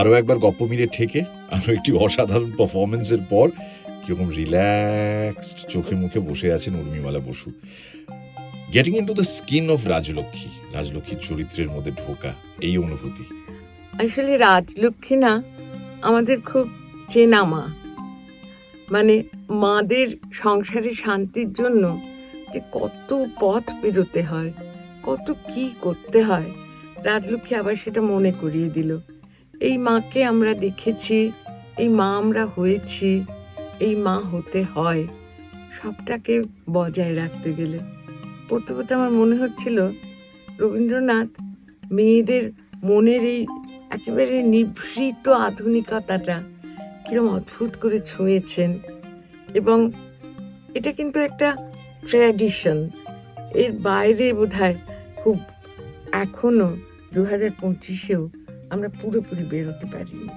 আরও একবার গপ্প মিলে ঠেকে আরও একটি অসাধারণ পারফরমেন্সের পর কীরকম রিল্যাক্সড চোখে মুখে বসে আছেন Urmimala Basu. Getting into the skin of Rajlakshmi, রাজলক্ষ্মীর চরিত্রের মধ্যে ঢোকা, এই অনুভূতি। আসলে রাজলক্ষ্মী না, আমাদের খুব চেনা মা। মানে মাদের সংসারে শান্তির জন্য যে কত পথ পেরোতে হয়, কত কি করতে হয়, রাজলক্ষ্মী আবার সেটা মনে করিয়ে দিল। এই মাকে আমরা দেখেছি, এই মা আমরা হয়েছি, এই মা হতে হয়। সবটাকে বজায় রাখতে গেলে। পড়তে পড়তে আমার মনে হচ্ছিল, রবীন্দ্রনাথ মেয়েদের মনের এই একেবারে নিভৃত আধুনিকতাটা কীরকম অদ্ভুত করে ছুঁয়েছেন এবং এটা কিন্তু একটা ট্র্যাডিশন। এর বাইরে বোধহয় খুব এখনও দু হাজার পঁচিশেও আমরা পুরোপুরি বেরোতে পারিনি